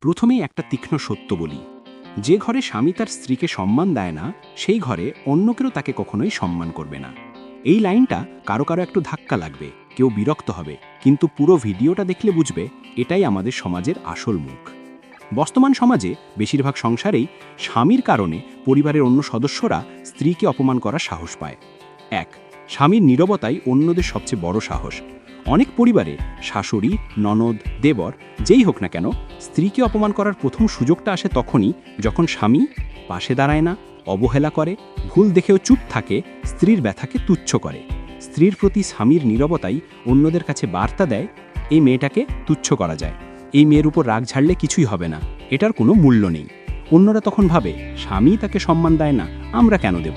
প্রথমেই একটা তীক্ষ্ণ সত্য বলি। যে ঘরে স্বামী তার স্ত্রীকে সম্মান দেয় না, সেই ঘরে অন্য কেউ তাকে কখনোই সম্মান করবে না। এই লাইনটা কারও কারও একটু ধাক্কা লাগবে, কেউ বিরক্ত হবে, কিন্তু পুরো ভিডিওটা দেখলে বুঝবে এটাই আমাদের সমাজের আসল মুখ। বর্তমান সমাজে বেশিরভাগ সংসারেই স্বামীর কারণে পরিবারের অন্য সদস্যরা স্ত্রীকে অপমান করার সাহস পায়। এক, স্বামীর নীরবতাই অন্যদের সবচেয়ে বড় সাহস। অনেক পরিবারে শাশুড়ি, ননদ, দেবর, যেই হোক না কেন, স্ত্রীকে অপমান করার প্রথম সুযোগটা আসে তখনই যখন স্বামী পাশে দাঁড়ায় না, অবহেলা করে, ভুল দেখেও চুপ থাকে, স্ত্রীর ব্যথাকে তুচ্ছ করে। স্ত্রীর প্রতি স্বামীর নীরবতাই অন্যদের কাছে বার্তা দেয় এই মেয়েটাকে তুচ্ছ করা যায়। এই মেয়ের উপর রাগ ঝাড়লে কিছুই হবে না। এটার কোনো মূল্য নেই। অন্যরা তখন ভাবে, স্বামী তাকে সম্মান দেয় না, আমরা কেন দেব?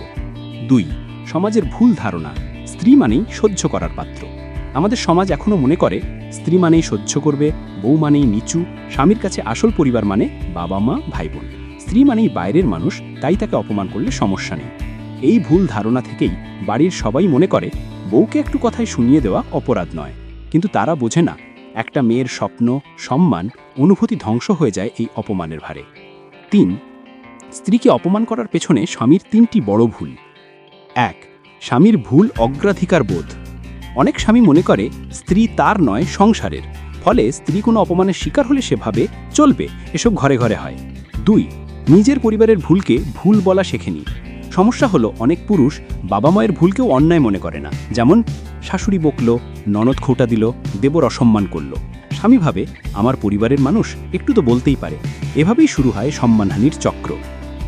দুই, সমাজের ভুল ধারণা। স্ত্রী মানেই সহ্য করার পাত্র। আমাদের সমাজ এখনও মনে করে, স্ত্রী মানেই সহ্য করবে, বউ মানেই নিচু, স্বামীর কাছে আসল পরিবার মানে বাবা মা ভাই বোন স্ত্রী মানেই বাইরের মানুষ, তাই তাকে অপমান করলে সমস্যা নেই। এই ভুল ধারণা থেকেই বাড়ির সবাই মনে করে, বউকে একটু কথায় শুনিয়ে দেওয়া অপরাধ নয়। কিন্তু তারা বোঝে না, একটা মেয়ের স্বপ্ন, সম্মান, অনুভূতি ধ্বংস হয়ে যায় এই অপমানের ভারে। তিন, স্ত্রীকে অপমান করার পেছনে স্বামীর তিনটি বড় ভুল। এক, স্বামীর ভুল অগ্রাধিকার বোধ। অনেক স্বামী মনে করে, স্ত্রী তার নয়, সংসারের। ফলে স্ত্রী কোনো অপমানের শিকার হলে সেভাবে চলবে, এসব ঘরে ঘরে হয়। দুই, নিজের পরিবারের ভুলকে ভুল বলা শেখেনি সমস্যা হলো, অনেক পুরুষ বাবা মায়ের ভুলকেও অন্যায় মনে করে না। যেমন, শাশুড়ি বকল, ননদ খোটা দিল, দেবর অসম্মান করল। স্বামী ভাবে, আমার পরিবারের মানুষ একটু তো বলতেই পারে। এভাবেই শুরু হয় সম্মানহানির চক্র।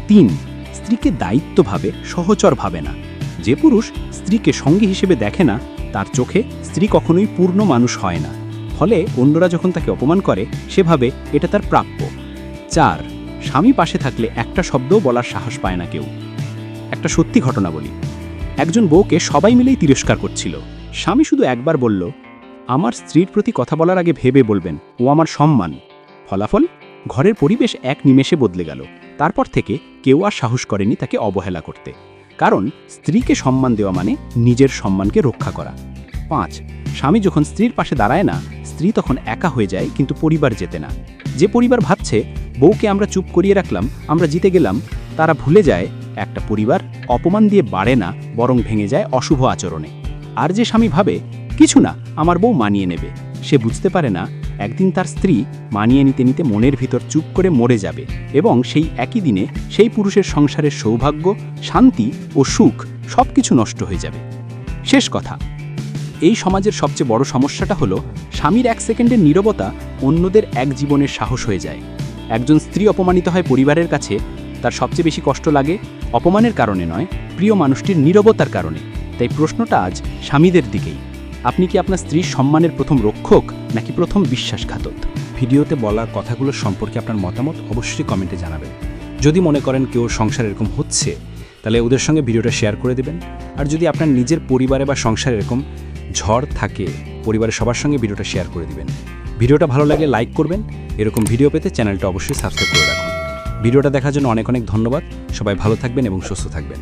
তিন, স্ত্রীকে দায়িত্বভাবে সহচর ভাবে না। যে পুরুষ স্ত্রীকে সঙ্গী হিসেবে দেখে না তার চোখে স্ত্রী কখনোই পূর্ণ মানুষ হয় না। ফলে অন্যরা যখন তাকে অপমান করে, সেভাবে এটা তার প্রাপ্য। চার, স্বামী পাশে থাকলে একটা শব্দও বলার সাহস পায় না কেউ। একটা সত্যি ঘটনা বলি। একজন বউকে সবাই মিলেই তিরস্কার করছিল। স্বামী শুধু একবার বলল, আমার স্ত্রীর প্রতি কথা বলার আগে ভেবে বলবেন, ও আমার সম্মান। ফলাফল, ঘরের পরিবেশ এক নিমেষে বদলে গেল। তারপর থেকে কেউ আর সাহস করেনি তাকে অবহেলা করতে। কারণ স্ত্রীকে সম্মান দেওয়া মানে নিজের সম্মানকে রক্ষা করা। পাঁচ, স্বামী যখন স্ত্রীর পাশে দাঁড়ায় না, স্ত্রী তখন একা হয়ে যায় কিন্তু পরিবার যেতে না। যে পরিবার ভাবছে, বউকে আমরা চুপ করিয়ে রাখলাম, আমরা জিতে গেলাম, তারা ভুলে যায়, একটা পরিবার অপমান দিয়ে বাড়ে না, বরং ভেঙে যায় অশুভ আচরণে। আর যে স্বামী ভাবে, কিছু না, আমার বউ মানিয়ে নেবে। সে বুঝতে পারে না একদিন তার স্ত্রী মানিয়ে নিতে নিতে মনের ভিতর চুপ করে মরে যাবে এবং সেই একই দিনে সেই পুরুষের সংসারের সৌভাগ্য, শান্তি ও সুখ সব কিছু নষ্ট হয়ে যাবে। শেষ কথা, এই সমাজের সবচেয়ে বড় সমস্যাটা হলো স্বামীর এক সেকেন্ডের নীরবতা অন্যদের এক জীবনের সাহস হয়ে যায়। একজন স্ত্রী অপমানিত হয় পরিবারের কাছে, তার সবচেয়ে বেশি কষ্ট লাগে অপমানের কারণে নয়, প্রিয় মানুষটির নীরবতার কারণে। তাই প্রশ্নটা আজ স্বামীদের দিকেই। আপনি কি আপনার স্ত্রীর সম্মানের প্রথম রক্ষক নাকি প্রথম বিশ্বাসঘাতক? ভিডিওতে বলা কথাগুলো সম্পর্কে আপনার মতামত অবশ্যই কমেন্টে জানাবেন। যদি মনে করেন কেউ সংসার এরকম হচ্ছে, তাহলে ওদের সঙ্গে ভিডিওটা শেয়ার করে দেবেন। আর যদি আপনার নিজের পরিবারে বা সংসারে এরকম ঝড় থাকে, পরিবারের সবার সঙ্গে ভিডিওটা শেয়ার করে দিবেন। ভিডিওটা ভালো লাগলে লাইক করবেন। এরকম ভিডিও পেতে চ্যানেলটা অবশ্যই সাবস্ক্রাইব করে রাখুন। ভিডিওটা দেখার জন্য অনেক অনেক ধন্যবাদ। সবাই ভালো থাকবেন এবং সুস্থ থাকবেন।